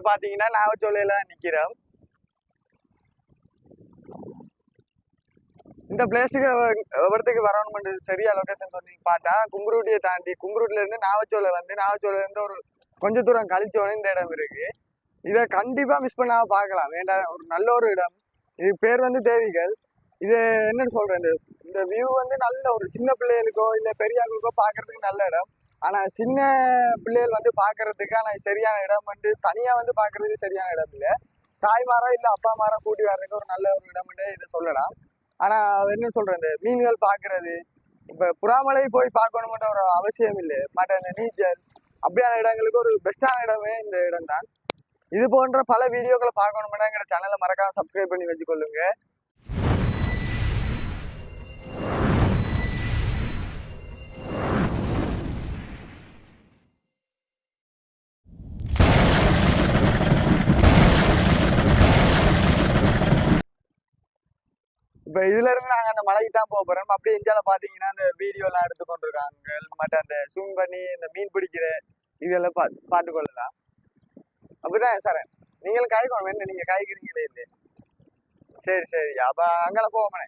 வந்து பாத்தீங்கன்னா நாகச்சோலையில தான் நிக்கிறோம். இந்த பிளேஸுக்கு எவ்வளத்துக்கு வரணும்னு சரியா லொக்கேஷன் சொன்னி பார்த்தா குங்குருட்டியை தாண்டி குங்குருட்டில இருந்து வந்து நாவச்சோலையில இருந்து ஒரு கொஞ்ச தூரம் கழிச்சோட இந்த இடம் இருக்கு. இதை கண்டிப்பா மிஸ் பண்ணாம பார்க்கலாம். வேண்டாம் ஒரு நல்ல ஒரு இடம். இது பேர் வந்து தேவிகள். இது என்னன்னு சொல்றேன் இந்த வியூ வந்து நல்ல ஒரு சின்ன பிள்ளைகளுக்கோ இல்ல பெரியவங்களுக்கோ பார்க்கிறதுக்கு நல்ல இடம். ஆனால் சின்ன பிள்ளைகள் வந்து பார்க்கறதுக்கு ஆனால் சரியான இடம் வந்து தனியாக வந்து பார்க்கிறதுக்கு சரியான இடம் இல்லை. தாய்மாரோ இல்லை அப்பா மாரோ கூட்டி வர்றதுக்கு ஒரு நல்ல ஒரு இடம் இதை சொல்லலாம். ஆனால் என்ன சொல்கிறேன் இந்த மீன்கள் பார்க்கறது இப்போ புறாமலை போய் பார்க்கணுமன்ற ஒரு அவசியம் இல்லை. மற்ற இந்த நீச்சல் அப்படியான இடங்களுக்கு ஒரு பெஸ்ட்டான இடமே இந்த இடம் தான். இது போன்ற பல வீடியோக்களை பார்க்கணும்னா எங்களோட சேனலை மறக்காம சப்ஸ்கிரைப் பண்ணி வச்சுக்கொள்ளுங்க. இப்ப இதுல இருந்து நாங்க அந்த மலைக்கு தான் போக போறோம். அப்படியே இந்தியால பாத்தீங்கன்னா அந்த வீடியோ எல்லாம் எடுத்து கொண்டிருக்காங்க. மற்ற அந்த ஸ்விம் பண்ணி இந்த மீன் பிடிக்கிற இதெல்லாம் பா பார்த்து கொள்ளலாம். அப்படிதான் சார் நீங்களும் காய்க்கணும் என்ன நீங்க காய்க்கிறீங்களே இல்லை சரி சரி. அப்ப அங்கே போவோமே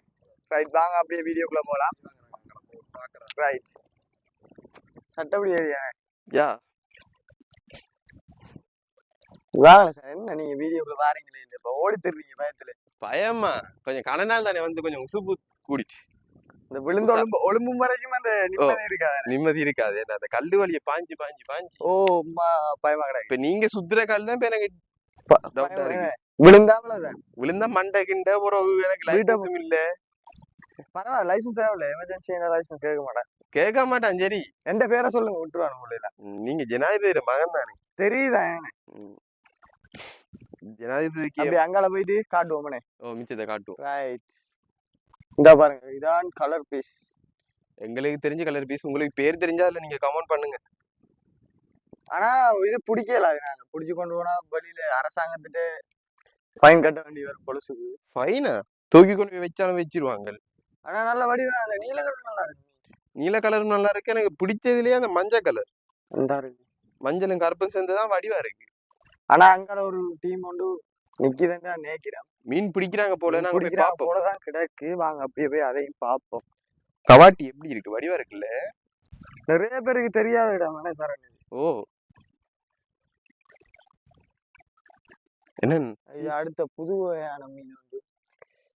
ரைட் வாங்க அப்படியே வீடியோக்குள்ள போகலாம் ரைட் சட்டப்படி ஏரியா யா. வாங்கல சார் என்ன நீங்க வீடியோக்குள்ள வாரீங்களே இல்லை இப்போ ஓடி தருவீங்க பயத்துல. பயமா? கொஞ்சம் நாள் தானே வந்து கொஞ்சம் உசுப்பு கூடிச்சு. இந்த விழுந்த ஒழும்பு ஒழும்பும் வரைக்கும் அந்த நிம்மதி இருக்காது நிம்மதி இருக்காது. அந்த கல்லு வலியை பாஞ்சு பாஞ்சு பாஞ்சு. ஓ பயமா கிடையாது இப்ப நீங்க சுத்துற கல் தான் எனக்கு. விழுந்தாமலதான் விழுந்தா மண்டை கிண்ட ஒரு எனக்கு லைசன்ஸும் இல்ல. பரவாயில்ல லைசன்ஸ் தேவையில்ல எமர்ஜென்சி லைசன்ஸ் கேட்க மாட்டேன். கேட்க மாட்டான் சரி. எந்த பேரை சொல்லுங்க விட்டுருவாங்க உள்ள நீங்க ஜனாதிபதி மகன் தானே. தெரியுதான் ஜனாதிபதிக்கு அப்படி அங்கால போயிட்டு காட்டுவோமனே ஓ மிச்சத்தை காட்டும் ரைட் இந்த பாருங்க இதான் கலர் பீஸ் எங்களுக்கு தெரிஞ்ச கலர் பீஸ் உங்களுக்கு பேர் தெரிஞ்சா அதுல நீங்க கமெண்ட் பண்ணுங்க. ஆனா இது பிடிக்கல அதனால. பிடிச்சு கொண்டு போனா வெளியில அரசாங்கத்திட்ட ஃபைன் கட்ட வேண்டி வரும் பொழுசுக்கு ஃபைனா தூக்கி கொண்டு போய் வச்சாலும் வச்சிருவாங்க ஆனா நல்ல வடிவம். அந்த நீல கலர் நல்லா இருக்கு. நீல கலரும் நல்லா இருக்கு. எனக்கு பிடிச்சதுலயே அந்த மஞ்சள் கலர் மஞ்சளும் கருப்பும் சேர்ந்துதான் வடிவா இருக்கு. ஆனா அங்கால ஒரு டீம் ஒன்று நிக்கிதான் நேக்கிறேன் மீன் பிடிக்கிறாங்க போல போலதான் கிடக்கு. வாங்க அப்படியே போய் அதையும் பார்ப்போம் கவாட்டி எப்படி இருக்கு? வடிவா இருக்குல்ல? நிறைய பேருக்கு தெரியாத இடம் தானே சார் ஓ. என்ன அடுத்த புது வகையான மீன் வந்து.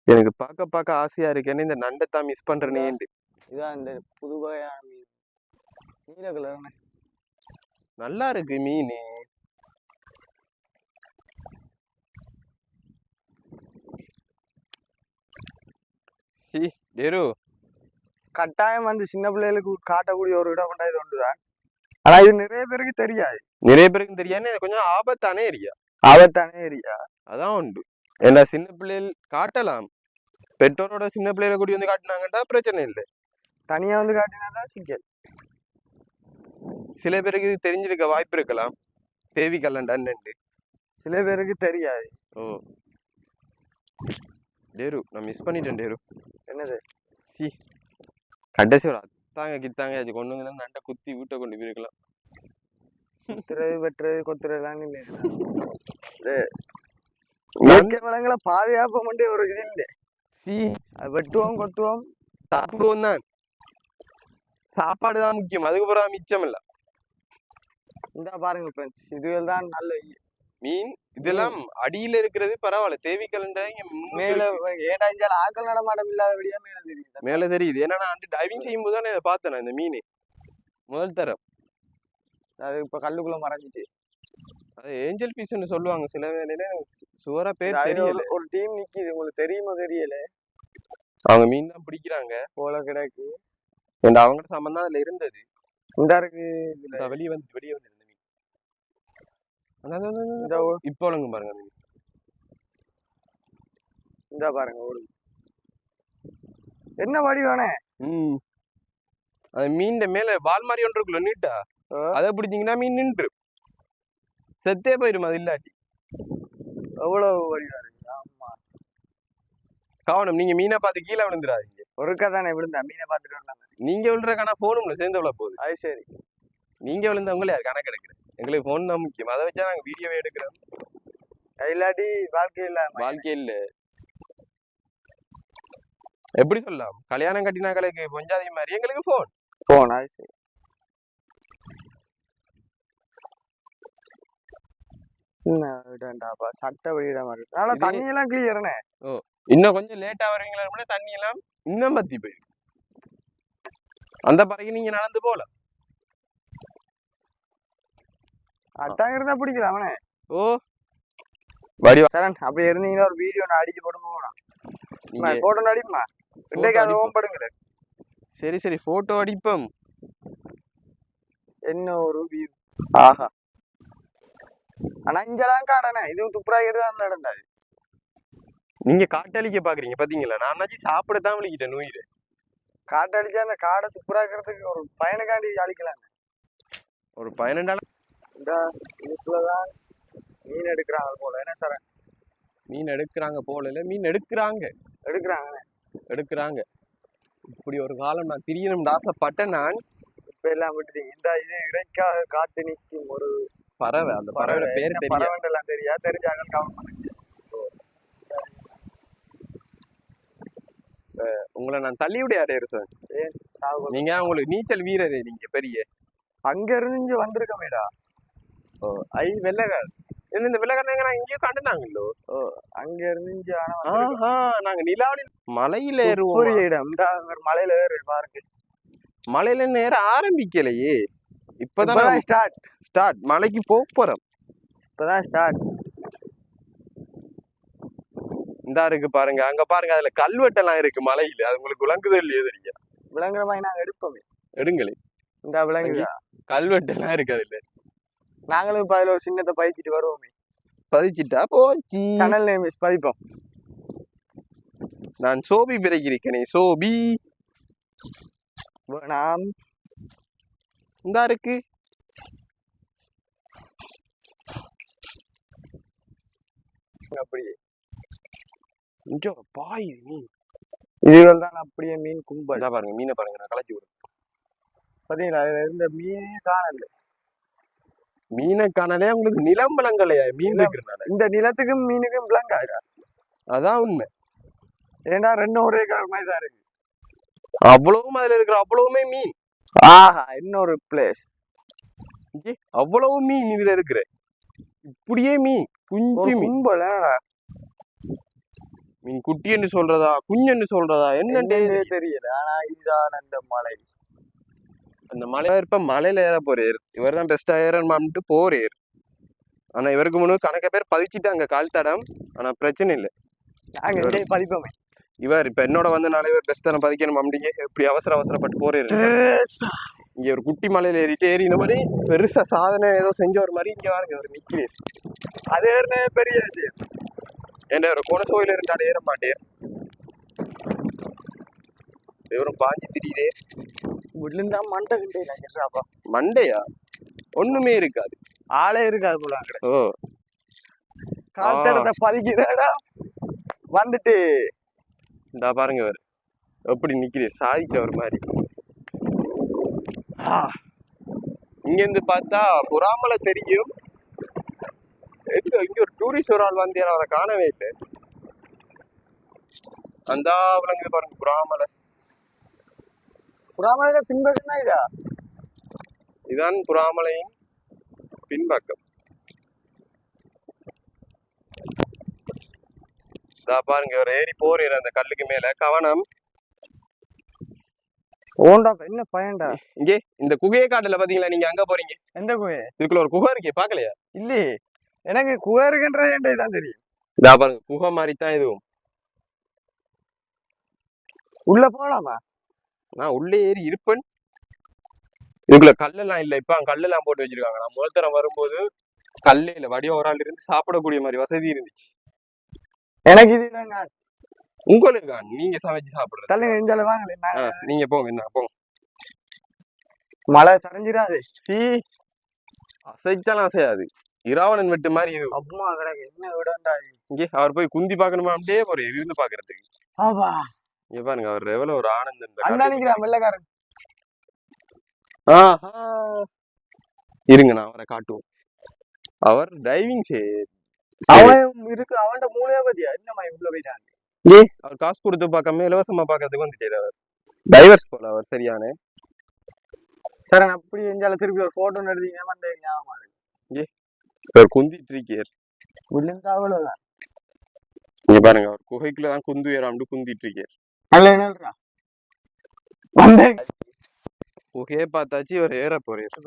எனக்கு பார்க்க பார்க்க ஆசையா இருக்கு. ஏன்னா இந்த நண்டை தான் மிஸ் பண்றேனேண்டு இதான் இந்த புது வகையான மீன். நீல கலர் நல்லா இருக்கு மீன். சி டேரு. கட்டாயம் வந்து சின்ன பிள்ளைகளுக்கு காட்டக்கூடிய ஒரு இடம் கொண்டா இது ஒன்றுதான். ஆனா இது நிறைய பேருக்கு தெரியாது. நிறைய பேருக்கு தெரியாது. கொஞ்சம் ஆபத்தானே ஏரியா. ஆபத்தான ஏரியா. அதான் உண்டு. ஏன்னா சின்ன பிள்ளைகள் காட்டலாம். பெற்றோரோட சின்ன பிள்ளைகளை கூட்டி வந்து காட்டினாங்கட்டா பிரச்சனை இல்லை. தனியா வந்து காட்டினாதான் சிக்கல். சில பேருக்கு இது தெரிஞ்சிருக்க வாய்ப்பு இருக்கலாம். தேவி கல்லண்டான்னு சில பேருக்கு தெரியாது. ஓ. டேரு நான் மிஸ் பண்ணிட்டேன் டேரு. என்னது? சி. கடைசி ஒரு அத்தாங்க கித்தாங்க அது கொண்டு வந்து நண்டை குத்தி வீட்டை கொண்டு போயிருக்கலாம். குத்துறது வெட்டுறது கொத்துறதுலாம் இல்லை இது இயற்கை வளங்களை பாதுகாப்பு மட்டும் ஒரு இது இல்லை சி. அது வெட்டுவோம் கொத்துவோம் சாப்பிடுவோம் தான் சாப்பாடு தான் முக்கியம். அதுக்கப்புறம் மிச்சம் இல்ல. இந்த பாருங்க ஃப்ரெண்ட்ஸ் இதுகள் தான் நல்ல மீன் இதெல்லாம் அடியில இருக்கிறது பரவாயில்ல. தேவி கலண்டா இங்க முன்னுக்கு மேல. ஏடா இஞ்சால ஆக்கள் நடமாட்டம் இல்லாதபடியா மேல தெரியுது? மேல தெரியுது. ஏன்னா நான் டைவிங் செய்யும் போது தானே இதை பார்த்தேன் இந்த மீன். முதல் தரம். அது இப்ப கல்லுக்குள்ள மறைஞ்சிட்டு. அது ஏஞ்சல் பீஸ்ன்னு சொல்லுவாங்க. சில வேலையில சுவரா பேர் தெரியல. ஒரு- டீம் நிக்குது. உங்களுக்கு தெரியுமா தெரியல? அவங்க மீன் தான் பிடிக்கிறாங்க. போல கிடக்கு. and அவங்களோட சம்பந்தம் அதுல இருந்தது. இந்த இருக்கு இந்த வெளியே வந்து வெளியே வந்து இருந்த மீன் அதான், அதான், அதான், இந்த அதான். ஒரு- இப்போ ஒழுங்கு பாருங்க. இந்த பாருங்க ஒரு என்ன வடிவானே? ம். அது மீன் மேல வால் மாதிரி ஒன்று இருக்குல்ல நீட்டா. அதை பிடிச்சீங்கன்னா மீன் நின்று. செத்தே போயிடும் அது இல்லாட்டி? வடிவா இருக்கு? ஆமா. கவனம் நீங்க மீனை பார்த்து கீழே விழுந்துடாதீங்க. ஒருக்கா தானே விழுந்தா? மீனை பார்த்துட்டு நீங்க விழுற கணா போனும்ல சேர்ந்து விழ போகுது. அது சரி. நீங்க விழுந்தவங்களே யார் கணக்கு எடுக்கிறேன் எங்களுக்கு ஃபோன் தான் முக்கியம். அதை வச்சா நாங்க வீடியோவே எடுக்கிறோம். இல்லாட்டி வாழ்க்கையில வாழ்க்கையில் எப்படி சொல்லலாம்? கல்யாணம் கட்டினாக்களுக்கு பொஞ்சாதி மாதிரி. எங்களுக்கு போன் போன் அது சரி. என்ன விடண்டாப்பா? சட்டை வெளியிட மாதிரி. ஆனா இது- தண்ணி எல்லாம் கிளியர்னே இன்னும் கொஞ்சம் லேட்டா வருவீங்களா? கூட தண்ணி எல்லாம் இன்னும் பத்தி போயிடும். அந்த பிறகு நீங்க நடந்து போகலாம். அதான் இருந்தா பிடிக்கல அவனே. ஓ. வடிவா சரண் அப்படி இருந்தீங்கன்னா ஒரு வீடியோ நான் அடிச்சு போட்டு போகலாம் நீங்க போட்டோ நடிப்புமா இன்றைக்கு அது அடிப்போம். ஓம்படுங்கிற சரி சரி போட்டோ அடிப்போம். என்ன ஒரு வியூ ஆஹா. ஆனா இங்கெல்லாம் காடனே இதுவும் துப்புராகிட்டு தான் நடந்தாது. நீங்க காட்டளிக்க பாக்குறீங்க பாத்தீங்களா? நான் ஆச்சு சாப்பிடத்தான் விழிக்கிட்டேன் நோயிரு காட்டடிச்சா அந்த காடை துப்புராக்கிறதுக்கு ஒரு பயனுக்காண்டி அடிக்கலாம் ஒரு பதினெண்டாம் இந்த இதுக்குள்ளதான் மீன் எடுக்கிறாங்க போல. என்ன சார்? மீன் எடுக்கிறாங்க போல இல்ல மீன் எடுக்கிறாங்க. எடுக்கிறாங்க. எடுக்கிறாங்க. இப்படி ஒரு காலம் நான் திரியணும்னு ஆசைப்பட்டேன் நான். இப்ப எல்லாம் விட்டுட்டீங்க இந்த இது இறைக்காக காத்து நிற்கும் ஒரு பறவை அந்த பறவையோட பேர் எல்லாம் தெரியா தெரிஞ்சாங்க பண்ணுங்க உங்களை நான் தள்ளி விடையாரு சார். நீங்க உங்களுக்கு நீச்சல் வீரரே நீங்க பெரிய. அங்க இருந்து வந்திருக்கமேடா. ஐ வெள்ளக்கார் என்ன இந்த வெள்ளக்காரங்க இங்கேயும் கண்டுனாங்களோ அங்க இருந்து நாங்க நிலாவளி மலையில ஏறுவோம்? சூரிய இடம் ஒரு மலையில ஏறு பாருங்க. மலையில நேரம் ஆரம்பிக்கலையே. இப்பதான் ஸ்டார்ட் ஸ்டார்ட் மலைக்கு போக போறோம். இப்பதான் ஸ்டார்ட் இந்தா இருக்கு பாருங்க. அங்க பாருங்க அதுல கல்வெட்டெல்லாம் இருக்கு மலையில. அது உங்களுக்கு விளங்குதோ இல்லையோ தெரியும் விளங்குற மாதிரி நாங்க எடுப்போமே. எடுங்களே. இந்த விலங்குதா கல்வெட்டெல்லாம் இருக்கு அதுல. நாங்களும் இப்ப அதுல ஒரு சின்னத்தை பதிச்சிட்டு வருவோமே. பதிச்சிட்டா போச்சு. சேனல் நேம் பதிப்போம். நான் சோபி பிறகிருக்கேனே சோபி. நாம் இந்தா இருக்கு. அப்படி இங்க பாய் மீன். இதுகள் தான் அப்படியே மீன் கும்பல். பாருங்க மீனை பாருங்க நான் கலச்சி விடுறேன். பாத்தீங்களா அதுல இருந்த மீனே காணல. மீனை காணலே உங்களுக்கு மீன் நிலம். இருக்கிறனால இந்த நிலத்துக்கும் மீனுக்கும் பிளங்க் ஆயிடா அதான் உண்மை. ஏன்னா ரெண்டும் ஒரே மாதிரி தான் இருக்கு. அவ்வளவும் அதுல இருக்கிற அவ்வளவுமே மீன். ஆஹா இன்னொரு பிளேஸ் அவ்வளவு மீன் இதுல இருக்கிற. இப்படியே மீன் குஞ்சு மீன். மீன் குட்டி என்று சொல்றதா குஞ்சு சொல்றதா? என்னண்டே என்னன்னே தெரியல. ஆனா இதுதான் அந்த மலை. அந்த மலை இருப்ப மலையில ஏற போறாரு. இவர் தான் பெஸ்டா ஏறணுமான்ட்டு போறாரு. ஆனா இவருக்கு முன்னாடி கணக்க பேர் பதிச்சிட்டாங்க கால் தடம். ஆனா பிரச்சனை இல்லை. பதிப்போமே. இவர் இப்ப என்னோட வந்து நாளை இவர் பெஸ்ட் தானே பதிக்கணும் அப்படிங்க எப்படி அவசர அவசரப்பட்டு போறாரு. இங்க ஒரு குட்டி மலையில ஏறிட்டு ஏறி இந்த மாதிரி பெருசா சாதனை ஏதோ செஞ்ச ஒரு மாதிரி இங்க பாருங்க அவர் நிக்கிறேன் அது ஏறினே பெரிய விஷயம்? ஏன்டா ஒரு குணசோயில இருந்தாலும் ஏற மாட்டேன். இவரும் பாஞ்சி திரியுதே. விழுந்தா மண்டை கிண்டே இல்லைங்கப்பா மண்டையா? ஒண்ணுமே இருக்காது. ஆளே இருக்காது போல ஓ. காத்தடத்தை பதிக்கிறடா வந்துட்டு. இந்தா பாருங்க இவர். எப்படி நிக்கிறே சாதிச்ச ஒரு மாதிரி. ஆ. இங்க இருந்து பார்த்தா புறாமலை தெரியும். இங்க ஒரு டூரிஸ்ட் ஒரு ஆள் வந்து அவரை காணவே இல்லை. அந்த விளங்குது பாருங்க புறாமலை. புறாமலையில பின்பற்றினா இதா? இதான் புறாமலையின் பின்பக்கம். இதா பாருங்க ஒரு ஏறி போறீர் அந்த கல்லுக்கு மேல. கவனம். ஓண்டா என்ன பயன்டா? இங்கே இந்த குகையை காட்டுல பாத்தீங்களா? நீங்க அங்க போறீங்க. எந்த குகை? இதுக்குள்ள ஒரு குகை இருக்கே பாக்கலையா இல்லையே எனக்கு குகை இருக்குன்றது தான் தெரியும்? இதா பாருங்க குகை மாதிரி தான் இதுவும். உள்ள போலாமா? நான் உள்ளே ஏறி இருப்பேன். இதுக்குள்ள கல்லெல்லாம் இல்ல. இப்ப கல்லெல்லாம் போட்டு வச்சிருக்காங்க. நான் முதல் தரம் வரும்போது கல்லே இல்ல வடிவ ஒரு ஆள் இருந்து சாப்பிடக்கூடிய மாதிரி வசதி இருந்துச்சு. எனக்கு இது உங்களுக்கு நீங்க சமைச்சு சாப்பிடுறது. தள்ளி நெஞ்சால வாங்கல. நீங்க போங்க என்ன போங்க. மழை சரிஞ்சிடாது. சீ அசைச்சாலும் அசையாது. இராவணன் வெட்டு மாதிரி இது. அம்மா கிடக்கு என்ன விடண்டா இது. இங்கே அவர் போய் குந்தி பார்க்கணுமா? அப்படியே போற இருந்து பாக்குறதுக்கு ஆபா இங்க பாருங்க அவர் எவ்வளவு ஒரு ஆனந்தம் அண்ணா. நிக்கிறான் வெள்ளக்காரன். இருங்க நான் அவரை காட்டுவோம். அவர் டைவிங் அவன் இருக்கு அவன்கிட்ட மூளையா பத்தியா? என்னம்மா இவ்வளவு போயிட்டான்? அவர் காசு கொடுத்து பார்க்காம இலவசமா பார்க்கறதுக்கு வந்துட்டாரு அவர். டைவர்ஸ் போல அவர் சரியான. சார் நான் அப்படி எஞ்சால திருப்பி ஒரு போட்டோ எடுத்தீங்க வந்து ஞாபகம் இருக்கு. அவர் குந்திட்டு இருக்கார். விழுந்தா அவ்வளவுதான். இங்க பாருங்க அவர் குகைக்குள்ள தான் குந்து ஏறாமட்டு குந்திட்டு இருக்கார். குகையை பார்த்தாச்சு இவர் ஏற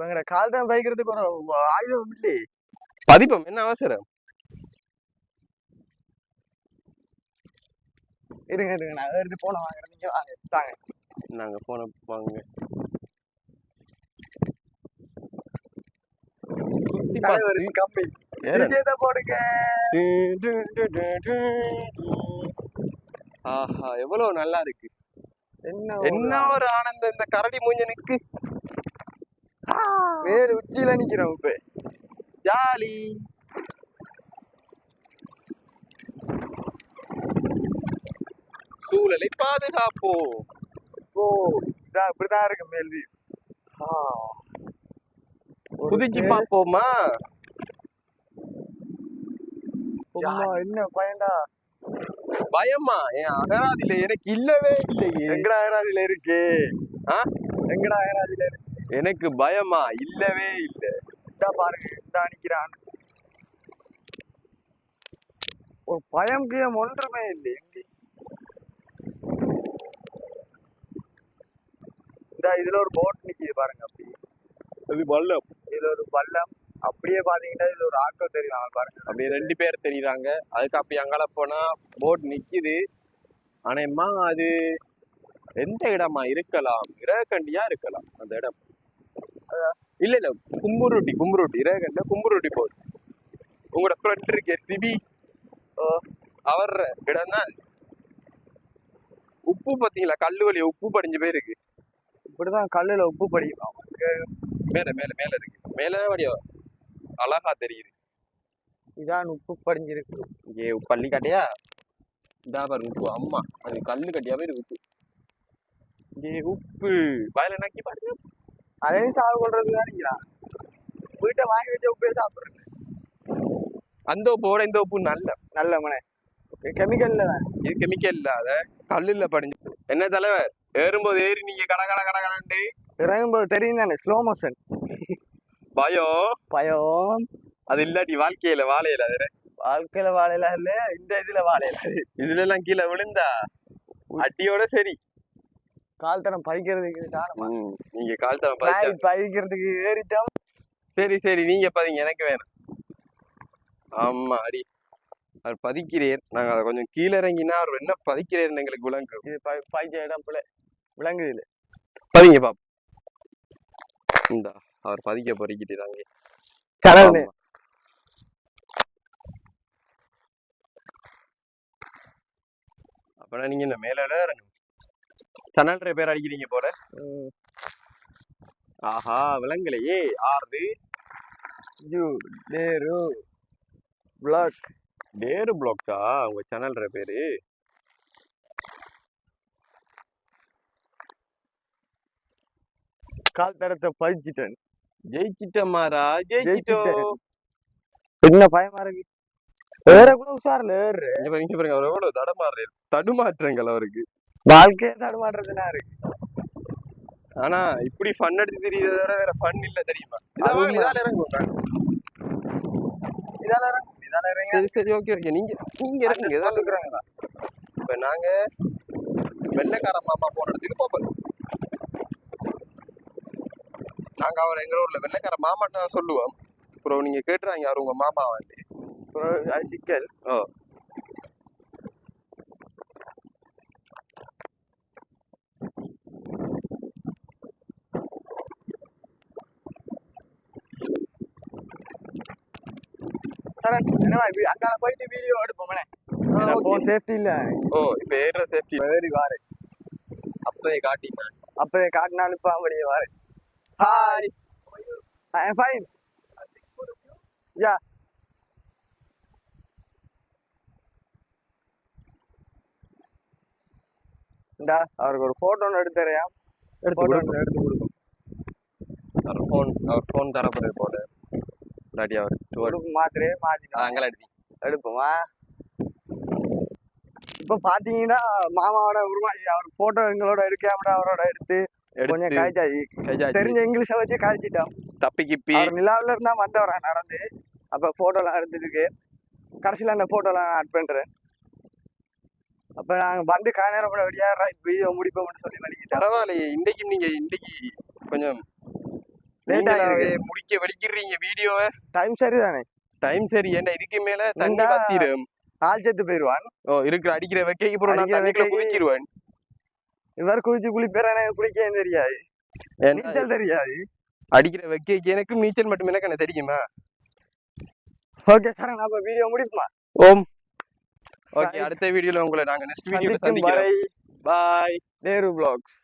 எங்கட கால் தான் பைக்கிறதுக்கு ஒரு ஆயுதம் இல்லையே பதிப்பம் என்ன அவசரம்? இருங்க இருங்க நான் எடுத்து போன வாங்குறேன். நீங்க வாங்க தாங்க நாங்க போன வாங்க தான் போடுங்க. ஆஹா எவ்வளவு நல்லா இருக்கு. என்ன என்ன ஒரு ஆனந்தம் இந்த கரடி மூஞ்சனுக்கு வேறு உச்சியில நிக்கிறோம் இப்ப. ஜாலி. சூழலை பாதுகாப்போம் ஓ இதான் இப்படிதான் இருக்கு மேல்வி. ஒரு குதிச்சு பேர் பாப்போமா? சும்மா என்ன பயன்டா. பயமா? என் அகராதியில எனக்கு இல்லவே இல்லையே. எங்கடா அகராதியில இருக்கு? ஆ? எங்கடா அகராதியில இருக்கு? எனக்கு பயமா? இல்லவே இல்ல. இதா பாருங்க இதா நிக்கிறான் ஒரு பயம் கியம் ஒன்றுமே இல்லை எங்க? இதா இதுல ஒரு போட் நிக்குது பாருங்க அப்படி. அது வல்லம். இதுல ஒரு பள்ளம் அப்படியே பாத்தீங்கன்னா இதுல ஒரு ஆக்கம் தெரியும் பாருங்க. அப்படியே ரெண்டு பேர் தெரியுறாங்க. அதுக்கு அப்படி அங்கால போனா போட் நிக்குது. ஆனாம்மா அது எந்த இடமா இருக்கலாம்? இரகண்டியா இருக்கலாம் அந்த இடம். இல்ல இல்ல கும்புருட்டி கும்புருட்டி இரகண்ட கும்புருட்டி போட் உங்களோட ஃப்ரெண்ட் இருக்கே சிபி. ஓ. அவர் இடம் தான் உப்பு பாத்தீங்களா? கல்லு வலி உப்பு படிஞ்சு போயிருக்கு இப்படிதான் கல்லுல உப்பு படிக்கும் மேல மேல மேல இருக்கு. மேல வடியோ அழகா தெரியுது. இதான் உப்பு படிஞ்சிருக்கு. இங்கே பள்ளி கட்டையா? இதா பாரு உப்பு அம்மா. அது கல்லு கட்டியாவே இருக்கு உப்பு. இங்கே உப்பு. வயல நக்கி பாருங்க. அதையும் சாப்பிட கொள்றது தான் நிக்கிறான் வீட்டை வாங்கி வச்ச உப்பே சாப்பிடுறது அந்த உப்போட இந்த உப்பு நல்ல. நல்ல மனே. கெமிக்கல்ல தான். இது கெமிக்கல் இல்லாத கல்லுல படிஞ்சு. என்ன தலைவர்? ஏறும்போது ஏறி நீங்க கட கட கட கடன்ட்டு. இறங்கும்போது தெரியும் தானே ஸ்லோ மோஷன் பயம் பயம் அது இல்லாட்டி வாழ்க்கையில வாழையில அது வாழ்க்கையில வாழையில இல்ல இந்த இதுல வாழையில இதுல எல்லாம் கீழே விழுந்தா அடியோட சரி. கால் தரம் பதிக்கிறதுக்கு காரணமா நீங்க கால் தரம் பதிச்சா நாய் பதிக்கிறதுக்கு ஏறிட்டோம். சரி சரி நீங்க பதிங்க எனக்கு வேணாம். ஆமா அடி. அவர் பதிக்கிறேன். நாங்க அதை கொஞ்சம் கீழே இறங்கினா அவர் என்ன பதிக்கிறேன்னு எங்களுக்கு விளங்கும் இது ப- பதிச்ச இடம் பிள்ளை விளங்குது இல்ல பதிங்க பாப்போம். இந்தா. அவர் பதிக்க பொறிக்கிட்டாங்க கடவுளே. அப்பனா நீங்க இந்த மேல சனல் பேர் அடிக்கிறீங்க போல. ஆஹா விலங்குலையே ஆறுது. யூ டேரு பிளாக். டேரு பிளாக்கா? உங்க சேனல் பேரு. கால் தரத்தை பதிச்சிட்டேன் ஜெயிச்சிட்டமாரா ஜெயிச்சிட்டோம் ஜெயிச்சிட்டேன். என்ன பயமா இருக்கு வேற கூட உஷார்ல ஏறு இங்க பாருங்க அவர் எவ்வளவு தடமாறு தடுமாற்றங்கள் அவருக்கு. வாழ்க்கையே தடுமாடுறதுனா இருக்கு. ஆனா இப்படி ஃபன் அடிச்சு தெரியறத விட வேற ஃபன் இல்ல தெரியுமா? இதால வாங்க, இதால இறங்குவோம் நாங்க. இதால இறங்கு இதால இறங்கி. சரி சரி ஓகே ஓகே நீங்க நீங்க இறங்குங்க இதால இருக்கிறாங்களா? இப்ப நாங்க வெள்ளைக்கார மாமா போன இடத்துக்கு போப்போம் நாங்க அவர் எங்க ஊர்ல வெள்ளைக்கார மாமாட்ட சொல்லுவோம். அப்புறம் நீங்க கேட்டுறாங்க யாரும் உங்க மாமா வந்து. அது சிக்கல். ஓ சரண் என்னவா இப்ப அங்கால போயிட்டு வீடியோ எடுப்போமே okay. போன் சேஃப்டி இல்ல. ஓ இப்ப ஏற சேஃப்டி வேறு வாரு அப்பவே காட்டினேன். அப்பவே காட்டினாலும் இப்ப அப்படியே வாரு ஹாய் ஐ எம் ஃபைன் யா இந்தா அவருக்கு ஒரு போட்டோ ஒன்று எடுத்து தரையாம் எடுத்து போட்டோ கொடுப்போம். எடுத்து கொடுக்கும் அவர் ஃபோன் அவர் ஃபோன் தரப்படுறது போல இல்லாட்டி அவர் கொடுக்கும் மாத்திரையே மாத்தினா அங்கே எடுத்தி எடுப்போமா? இப்ப பாத்தீங்கன்னா மாமாவோட உருவாகி அவர் போட்டோ எங்களோட எடுக்காம அவரோட எடுத்து கொஞ்சம் காய்ச்சாச்சு தெரிஞ்ச இங்கிலீஷை வச்சு காய்ச்சிட்டோம். தப்பி கிப்பி. நிலாவுல இருந்தா வந்தவரா நடந்து. அப்ப போட்டோ எல்லாம் எடுத்துருக்கு கடைசியில அந்த போட்டோ எல்லாம் ஆட் பண்றேன். அப்ப நாங்க வந்து காணேரம் வழியா வீடியோ முடிப்போம்னு சொல்லி வலிக்கிட்டோம். பரவாயில்லையே. இன்னைக்கு நீங்க இன்னைக்கு கொஞ்சம் முடிக்க வலிக்கிறீங்க வீடியோவை டைம் சரிதானே? டைம் சரி. ஏன்டா இதுக்கு மேல? வத்திடும் ஆள் செத்து போயிடுவான் ஓ இருக்கிற அடிக்கிற வைக்கைக்கு நான் அடிக்கிற வைக்கைக்கு- குதிச்சிருவேன் இவர் குதிச்சு குளிப்பேர் எனக்கு குளிக்கவே தெரியாது. நீச்சல் தெரியாது. அடிக்கிற வைக்கைக்கு எனக்கு நீச்சல் மட்டும் எனக்கு என்ன தெரியுமா? ஓகே சார் நான் அப்ப வீடியோ முடிப்போமா? ஓம். ஓகே. அடுத்த வீடியோல உங்களை நாங்க நெக்ஸ்ட் வீடியோல சந்திக்கிறோம். பாய் நேரு பிளாக்ஸ்